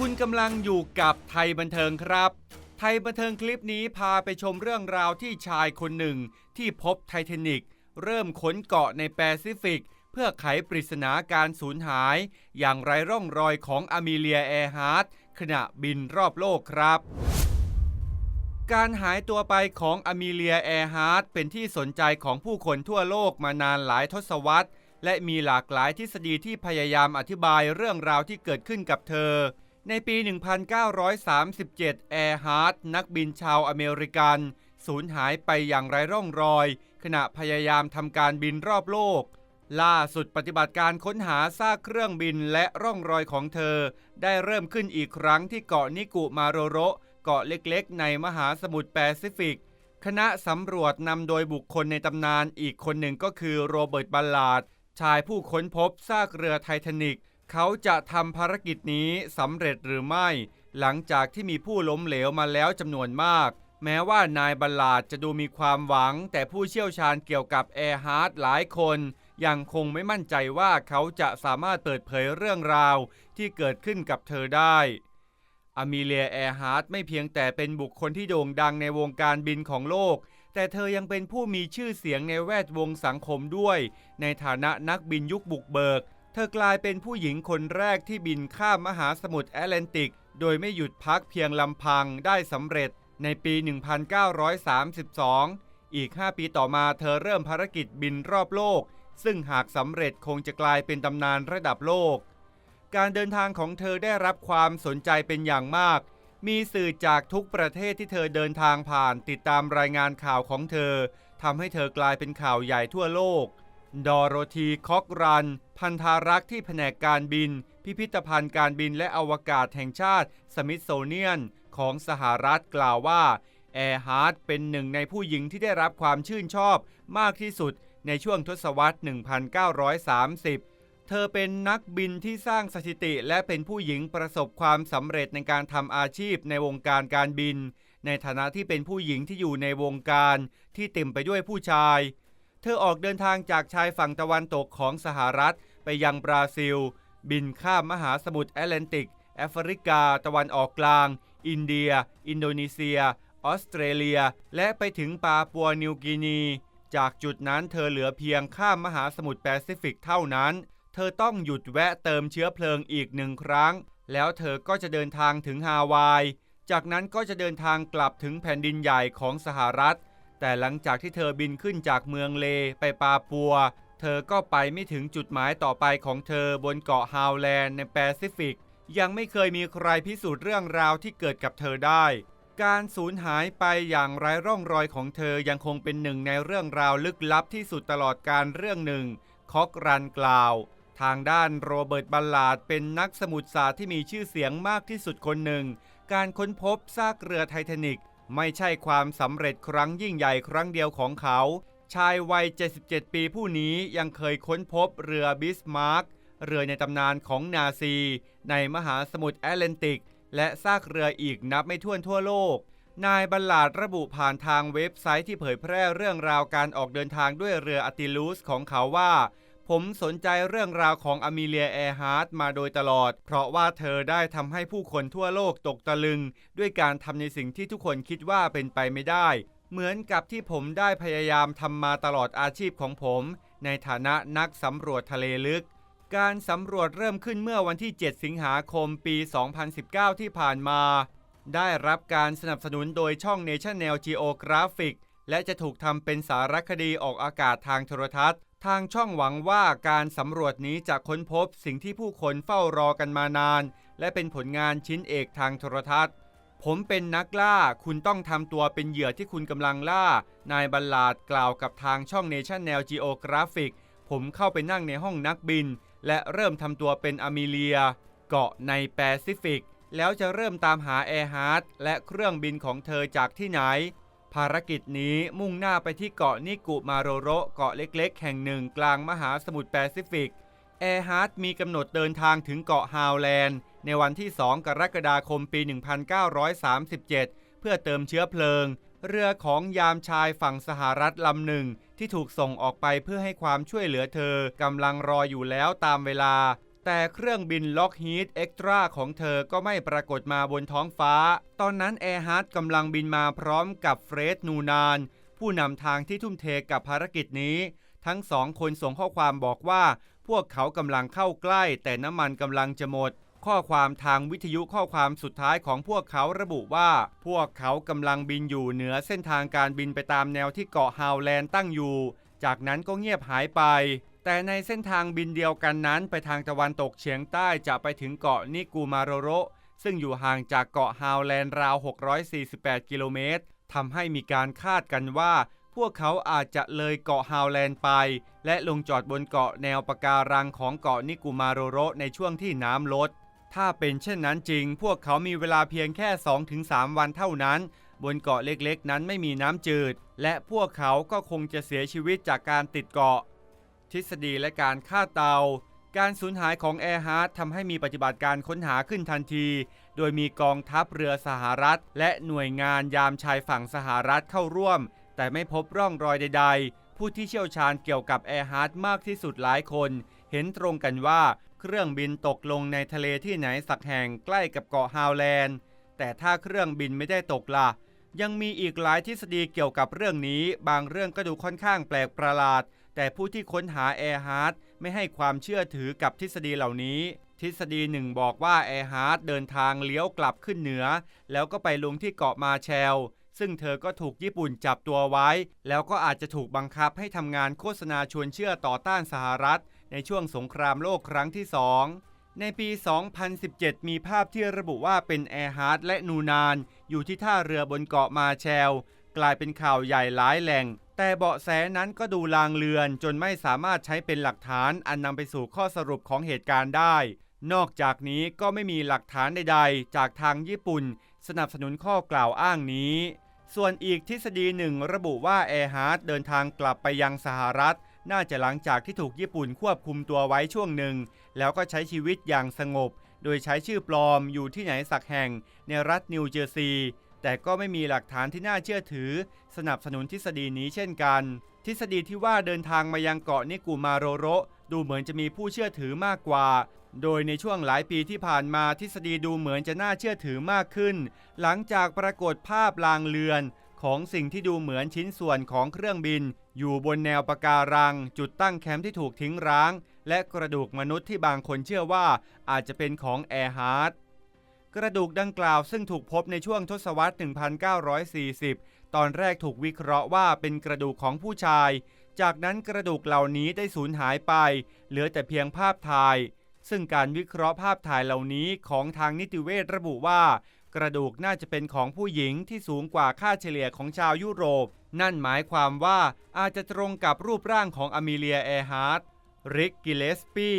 คุณกำลังอยู่กับไทยบันเทิงครับ ไทยบันเทิงคลิปนี้พาไปชมเรื่องราวที่ชายคนหนึ่งที่พบไททานิกเริ่มค้นเกาะในแปซิฟิก เพื่อไขปริศนาการสูญหาย อย่างไรร่องรอยของอเมเลียแอร์ฮาร์ดขณะบินรอบโลกครับ การหายตัวไปของอเมเลียแอร์ฮาร์ดเป็นที่สนใจของผู้คนทั่วโลกมานานหลายทศวรรษ และมีหลากหลายทฤษฎีที่พยายามอธิบายเรื่องราวที่เกิดขึ้นกับเธอ ในปี 1937 แอร์ฮาร์ดนักบินชาวอเมริกันสูญหายไปอย่างไร้ร่องรอย ขณะพยายามทำการบินรอบโลก ล่าสุดปฏิบัติการค้นหาซากเครื่องบินและร่องรอยของเธอ ได้เริ่มขึ้นอีกครั้งที่เกาะนิกุมาโรโรเกาะเล็กๆ ในมหาสมุทรแปซิฟิก คณะสำรวจนำโดยบุคคลในตำนานอีกคนหนึ่งก็คือโรเบิร์ตบัลลาดชายผู้ค้นพบซากเรือไททานิก เขาจะทำภารกิจนี้สำเร็จหรือไม่ หลังจากที่มีผู้ล้มเหลวมาแล้วจำนวนมาก แม้ว่านายบัลลาร์ดจะดูมีความหวัง แต่ผู้เชี่ยวชาญเกี่ยวกับแอร์ฮาร์ดหลายคนยังคงไม่มั่นใจว่าเขาจะสามารถเปิดเผยเรื่องราวที่เกิดขึ้นกับเธอได้อเมเลียแอร์ฮาร์ดไม่เพียงแต่เป็นบุคคลที่โด่งดังในวงการบินของโลก แต่เธอยังเป็นผู้มีชื่อเสียงในแวดวงสังคมด้วย ในฐานะนักบินยุคบุกเบิก เธอกลายเป็นผู้หญิงคนแรกที่บินข้ามมหาสมุทรแอตแลนติก โดยไม่หยุดพักเพียงลำพังได้สำเร็จในปี 1932 อีก 5 ปีต่อมาเธอเริ่มภารกิจบินรอบโลก ซึ่งหากสำเร็จคงจะกลายเป็นตำนานระดับโลก การเดินทางของเธอได้รับความสนใจเป็นอย่างมาก มีสื่อจากทุกประเทศที่เธอเดินทางผ่านติดตามรายงานข่าวของเธอทำให้เธอกลายเป็นข่าวใหญ่ทั่วโลก ดอโรธีคอกรัน พันธารักษ์ที่แผนกการบิน พิพิธภัณฑ์การบินและอวกาศแห่งชาติ สมิธโซเนียน ของสหรัฐกล่าวว่าแอร์ฮาร์ดเป็นหนึ่งในผู้หญิงที่ได้รับความชื่นชอบมากที่สุดในช่วงทศวรรษ 1930 เธอเป็นนักบินที่สร้างสถิติ และเป็นผู้หญิงประสบความสำเร็จในการทำอาชีพในวงการการบิน ในฐานะที่เป็นผู้หญิงที่อยู่ในวงการที่เต็มไปด้วยผู้ชาย เธอออกเดินทางจากชายฝั่งตะวันตกของสหรัฐ ไปยังบราซิล บินข้ามมหาสมุทรแอตแลนติก แอฟริกา ตะวันออกกลาง อินเดีย อินโดนีเซีย ออสเตรเลีย และไปถึงปาปัวนิวกินี จากจุดนั้นเธอเหลือเพียงข้ามมหาสมุทรแปซิฟิกเท่านั้น เธอต้องหยุดแวะเติมเชื้อเพลิงอีกหนึ่งครั้ง แล้วเธอก็จะเดินทางถึงฮาวาย จากนั้นก็จะเดินทางกลับถึงแผ่นดินใหญ่ของสหรัฐ แต่หลังจากที่เธอบินขึ้นจากเมืองเลไปปาปัว เธอก็ไปไม่ถึงจุดหมายต่อไปของเธอบนเกาะฮาวแลนด์ในแปซิฟิก ยังไม่เคยมีใครพิสูจน์เรื่องราวที่เกิดกับเธอได้ การสูญหายไปอย่างไร้ร่องรอยของเธอยังคงเป็นหนึ่งในเรื่องราวลึกลับที่สุดตลอดการเรื่องหนึ่งคอกรันกล่าว ทางด้านโรเบิร์ตบัลลาร์ดเป็นนักสมุทรศาสตร์ที่มีชื่อเสียงมากที่สุดคนหนึ่ง การค้นพบซากเรือไททานิก ไม่ใช่ความสำเร็จครั้งยิ่งใหญ่ครั้งเดียวของเขา ชายวัย 77 ปีผู้นี้ยังเคยค้นพบเรือบิสมาร์กเรือในตำนานของนาซี ในมหาสมุทรแอตแลนติก และซากเรืออีกนับไม่ถ้วนทั่วโลก นายบัลลาดระบุผ่านทางเว็บไซต์ที่เผยแพร่เรื่องราวการออกเดินทางด้วยเรืออติลูสของเขาว่า ผมสนใจเรื่องราวของอเมเลียแอร์ฮาร์ดมาโดยตลอด เพราะว่าเธอได้ทำให้ผู้คนทั่วโลกตกตะลึง ด้วยการทำในสิ่งที่ทุกคนคิดว่าเป็นไปไม่ได้ เหมือนกับที่ผมได้พยายามทำมาตลอดอาชีพของผม ในฐานะนักสำรวจทะเลลึก การสำรวจเริ่มขึ้นเมื่อวันที่ 7 สิงหาคมปี 2019 ที่ผ่านมา ได้รับการสนับสนุนโดยช่อง National Geographic และจะถูกทำเป็นสารคดีออกอากาศทางโทรทัศน์ ทางช่องหวังว่าการสำรวจนี้จะค้นพบสิ่งที่ผู้คนเฝ้ารอกันมานาน และเป็นผลงานชิ้นเอกทางโทรทัศน์ ผมเป็นนักล่า คุณต้องทำตัวเป็นเหยื่อที่คุณกำลังล่า นายบัลลาดกล่าวกับทางช่อง National Geographic ผมเข้าไปนั่งในห้องนักบิน และเริ่มทำตัวเป็นอเมเลีย เกาะในแปซิฟิก แล้วจะเริ่มตามหาแอร์ฮาร์ดและเครื่องบินของเธอจากที่ไหน ภารกิจนี้มุ่งหน้าไปที่เกาะนิกุมาโรโรเกาะเล็กๆ แห่งหนึ่งกลางมหาสมุทรแปซิฟิกแอร์ฮาร์ดมีกำหนดเดินทางถึงเกาะฮาวแลนด์ ในวันที่ 2 กรกฎาคมปี 1937 เพื่อเติมเชื้อเพลิง เรือของยามชายฝั่งสหรัฐลำหนึ่ง ที่ถูกส่งออกไปเพื่อให้ความช่วยเหลือเธอกำลังรออยู่แล้วตามเวลา แต่เครื่องบินล็อกฮีทเอ็กตร้าของเธอก็ไม่ปรากฏมาบนท้องฟ้า ตอนนั้นแอร์ฮาร์ดกำลังบินมาพร้อมกับเฟรดนูนาน ผู้นำทางที่ทุ่มเทกับภารกิจนี้ ทั้งสองคนส่งข้อความบอกว่า พวกเขากำลังเข้าใกล้ แต่น้ำมันกำลังจะหมด ข้อความทางวิทยุข้อความสุดท้ายของพวกเขาระบุว่า พวกเขากำลังบินอยู่เหนือเส้นทางการบินไปตามแนวที่เกาะฮาวแลนด์ตั้งอยู่ จากนั้นก็เงียบหายไป แต่ในเส้นทางบินเดียวกันนั้นไปทางตะวันตกเฉียงใต้จะไปถึงเกาะนิกูมาโรโรซึ่งอยู่ห่างจากเกาะฮาวแลนด์ราว 648 กิโลเมตรทำให้มีการคาดกันว่า พวกเขาอาจจะเลยเกาะฮาวแลนด์ไป และลงจอดบนเกาะแนวปะการังของเกาะนิกูมาโรโรในช่วงที่น้ำลด ถ้าเป็นเช่นนั้นจริง พวกเขามีเวลาเพียงแค่ 2-3 วันเท่านั้น บนเกาะเล็กๆ นั้นไม่มีน้ำจืด และพวกเขาก็คงจะเสียชีวิตจากการติดเกาะ ทฤษฎีและการฆ่าเตา การสูญหายของแอร์ฮาร์ดทำให้มีปฏิบัติการค้นหาขึ้นทันที โดยมีกองทัพเรือสหรัฐ และหน่วยงานยามชายฝั่งสหรัฐเข้าร่วม แต่ไม่พบร่องรอยใด ๆ ผู้ที่เชี่ยวชาญเกี่ยวกับแอร์ฮาร์ดมากที่สุดหลายคน เห็นตรงกันว่าเครื่องบินตกลงในทะเลที่ไหนสักแห่งใกล้กับเกาะฮาวแลนด์ แต่ถ้าเครื่องบินไม่ได้ตกล่ะยังมีอีกหลายทฤษฎีเกี่ยวกับเรื่องนี้ บางเรื่องก็ดูค่อนข้างแปลกประหลาด แต่ผู้ที่ค้นหาแอร์ฮาร์ดไม่ให้ความเชื่อถือกับทฤษฎีเหล่านี้ ทฤษฎีหนึ่งบอกว่าแอร์ฮาร์ดเดินทางเลี้ยวกลับขึ้นเหนือ แล้วก็ไปลงที่เกาะมาแชลซึ่งเธอก็ถูกญี่ปุ่นจับตัวไว้ แล้วก็อาจจะถูกบังคับให้ทำงานโฆษณาชวนเชื่อต่อต้านสหรัฐ ในช่วงสงครามโลกครั้งที่สองในปี 2017 มีภาพที่ระบุว่าเป็นแอร์ฮาร์ดและนูนาน อยู่ที่ท่าเรือบนเกาะมาแชล กลายเป็นข่าวใหญ่หลายแหล่ง แต่เบาะแสนั้นก็ดูลางเลือนจนไม่สามารถใช้เป็นหลักฐานอันนำไปสู่ข้อสรุปของเหตุการณ์ได้ นอกจากนี้ก็ไม่มีหลักฐานใดๆ จากทางญี่ปุ่น สนับสนุนข้อกล่าวอ้างนี้ ส่วนอีกทฤษฎีหนึ่งระบุว่าแอร์ฮาร์ดเดินทางกลับไปยังสหรัฐ น่าจะหลังจากที่ถูกญี่ปุ่นควบคุมตัวไว้ช่วงหนึ่ง แล้วก็ใช้ชีวิตอย่างสงบ โดยใช้ชื่อปลอมอยู่ที่ไหนสักแห่งในรัฐนิวเจอร์ซีย์ แต่ก็ไม่มีหลักฐานที่น่าเชื่อถือ สนับสนุนทฤษฎีนี้เช่นกัน ทฤษฎีที่ว่าเดินทางมายังเกาะนิกูมาโรโรดูเหมือนจะมีผู้เชื่อถือมากกว่า โดยในช่วงหลายปีที่ผ่านมาทฤษฎีดูเหมือนจะน่าเชื่อถือมากขึ้น หลังจากปรากฏภาพลางเลือน ของสิ่งที่ดูเหมือนชิ้นส่วนของเครื่องบิน อยู่บนแนวปะการัง จุดตั้งแคมป์ที่ถูกทิ้งร้าง และกระดูกมนุษย์ที่บางคนเชื่อว่าอาจจะเป็นของแอร์ฮาร์ด กระดูกดังกล่าวซึ่งถูกพบในช่วงทศวรรษ 1940 ตอนแรกถูกวิเคราะห์ว่าเป็นกระดูกของผู้ชาย จากนั้นกระดูกเหล่านี้ได้สูญหายไป เหลือแต่เพียงภาพถ่าย ซึ่งการวิเคราะห์ภาพถ่ายเหล่านี้ของทางนิติเวชระบุว่า กระดูกน่าจะเป็นของผู้หญิงที่สูงกว่าค่าเฉลี่ยของชาวยุโรป นั่นหมายความว่าอาจจะตรงกับรูปร่างของอเมเลียแอร์ฮาร์ดริกกิเลสปี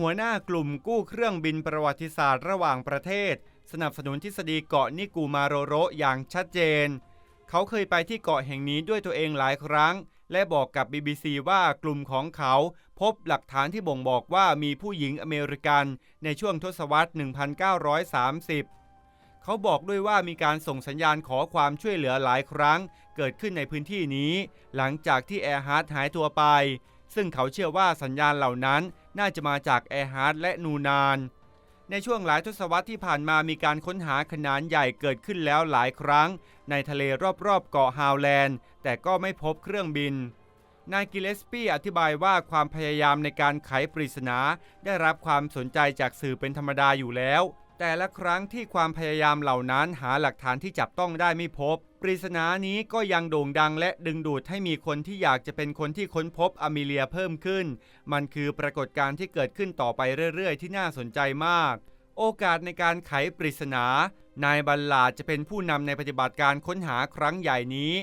หัวหน้ากลุ่มกู้เครื่องบินประวัติศาสตร์ระหว่างประเทศ สนับสนุนทฤษฎีเกาะนิกูมาโรโรอย่างชัดเจน เขาเคยไปที่เกาะแห่งนี้ด้วยตัวเองหลายครั้ง และบอกกับ BBC ว่ากลุ่มของเขาพบหลักฐานที่บ่งบอกว่ามีผู้หญิงอเมริกันในช่วงทศวรรษ 1930 เขาบอกด้วยว่ามีการส่งสัญญาณขอความช่วยเหลือหลายครั้ง เกิดขึ้นในพื้นที่นี้ หลังจากที่แอร์ฮาร์ดหายตัวไป ซึ่งเขาเชื่อว่าสัญญาณเหล่านั้น น่าจะมาจากแอร์ฮาร์ดและนูนาน ในช่วงหลายทศวรรษที่ผ่านมามีการค้นหาขนาดใหญ่เกิดขึ้นแล้วหลายครั้ง ในทะเลรอบๆเกาะฮาวแลนด์ แต่ก็ไม่พบเครื่องบินนายกิเลสปี้อธิบายว่าความพยายามในการไขปริศนาได้รับความสนใจจากสื่อเป็นธรรมดาอยู่แล้ว แต่ละครั้งที่ความพยายามเหล่านั้นหาหลักฐานที่จับต้องได้ไม่พบ ปริศนานี้ก็ยังโด่งดังและดึงดูดให้มีคนที่อยากจะเป็นคนที่ค้นพบอเมเลียเพิ่มขึ้น มันคือปรากฏการณ์ที่เกิดขึ้นต่อไปเรื่อยๆ ที่น่าสนใจมาก โอกาสในการไขปริศนา นายบัลลาดจะเป็นผู้นำในปฏิบัติการค้นหาครั้งใหญ่นี้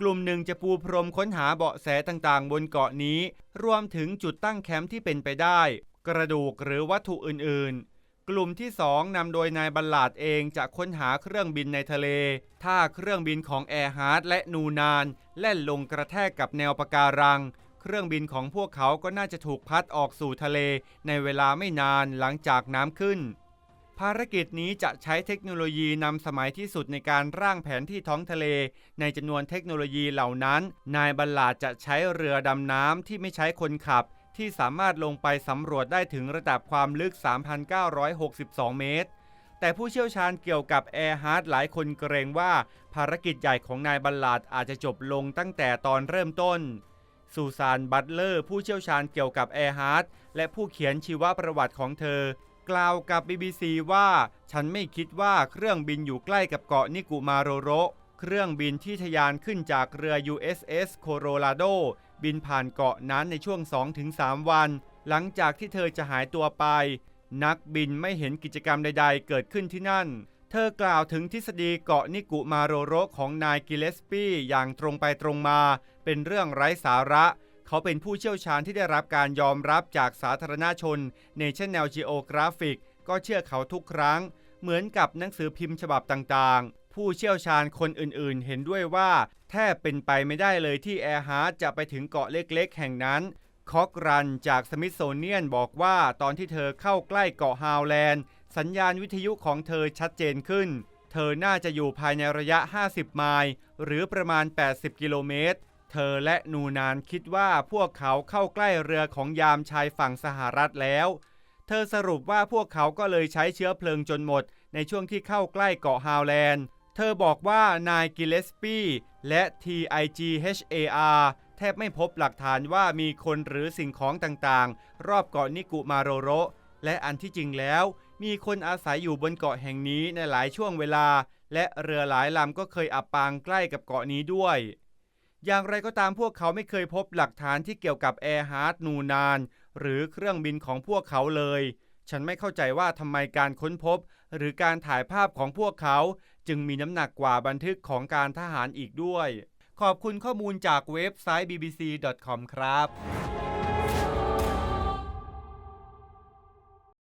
กลุ่มหนึ่งจะปูพรมค้นหาเบาะแสต่างๆ บนเกาะนี้ รวมถึงจุดตั้งแคมป์ที่เป็นไปได้ กระดูกหรือวัตถุอื่นๆ กลุ่มที่ 2นำโดยนายบัลลาดเองจะค้นหาเครื่องบินในทะเล ถ้าเครื่องบินของแอร์ฮาร์ดและนูนานแล่นลงกระแทกกับแนวปะการัง เครื่องบินของพวกเขาก็น่าจะถูกพัดออกสู่ทะเล ในเวลาไม่นานหลังจากน้ำขึ้น ภารกิจนี้จะใช้เทคโนโลยีนำสมัยที่สุดในการร่างแผนที่ท้องทะเล ในจำนวนเทคโนโลยีเหล่านั้น นายบัลลาดจะใช้เรือดำน้ำที่ไม่ใช้คนขับ ที่สามารถลงไปสำรวจได้ถึงระดับความลึก 3,962 เมตร แต่ผู้เชี่ยวชาญเกี่ยวกับแอร์ฮาร์ดหลายคนเกรงว่าภารกิจใหญ่ของนายบัลลาดอาจจะจบลงตั้งแต่ตอนเริ่มต้นซูซานบัตเลอร์ผู้เชี่ยวชาญเกี่ยวกับแอร์ฮาร์ดและผู้เขียนชีวประวัติของเธอ กล่าวกับ BBC ว่า ฉันไม่คิดว่าเครื่องบินอยู่ใกล้กับเกาะนิกุมาโรโรเครื่องบินที่ทะยานขึ้นจากเรือ USS Colorado บินผ่านเกาะนั้นในช่วง 2-3 วัน หลังจากที่เธอจะหายตัวไป นักบินไม่เห็นกิจกรรมใด ๆ เกิดขึ้นที่นั่น เธอกล่าวถึงทฤษฎีเกาะนิกุมาโรโรของนายกิเลสปี้อย่างตรงไปตรงมา เป็นเรื่องไร้สาระ เขาเป็นผู้เชี่ยวชาญที่ได้รับการยอมรับจากสาธารณชน National Geographic ก็เชื่อเขาทุกครั้ง เหมือนกับหนังสือพิมพ์ฉบับต่างๆ ผู้เชี่ยวชาญคนอื่นๆ เห็นด้วยว่า แทบเป็นไปไม่ได้เลยที่แอร์ฮาร์ดจะไปถึงเกาะเล็กๆ แห่งนั้น คอกรันจากสมิธโซเนียนบอกว่าตอนที่เธอเข้าใกล้เกาะฮาวแลนด์ สัญญาณวิทยุของเธอชัดเจนขึ้น เธอน่าจะอยู่ภายในระยะ 50 ไมล์หรือประมาณ 80 กิโลเมตร เธอและนูนานคิดว่าพวกเขาเข้าใกล้เรือของยามชายฝั่งสหรัฐแล้วเธอสรุปว่าพวกเขาก็เลยใช้เชื้อเพลิงจนหมด ในช่วงที่เข้าใกล้เกาะฮาวแลนด์ เธอบอกว่านายกิเลสปี้และ TIGHAR แทบไม่พบหลักฐานว่ามีคนหรือสิ่งของต่างๆ รอบเกาะนิกุมาโรโรและอันที่จริงแล้ว มีคนอาศัยอยู่บนเกาะแห่งนี้ในหลายช่วงเวลา และเรือหลายลำก็เคยอับปางใกล้กับเกาะนี้ด้วย อย่างไรก็ตามพวกเขาไม่เคยพบหลักฐานที่เกี่ยวกับแอร์ฮาร์ดนูนาน หรือเครื่องบินของพวกเขาเลย ฉันไม่เข้าใจว่าทำไมการค้นพบ หรือการถ่ายภาพของพวกเขา จึงมีน้ำหนักกว่าบันทึกของการทหารอีกด้วย ขอบคุณข้อมูลจากเว็บไซต์ bbc.com ครับ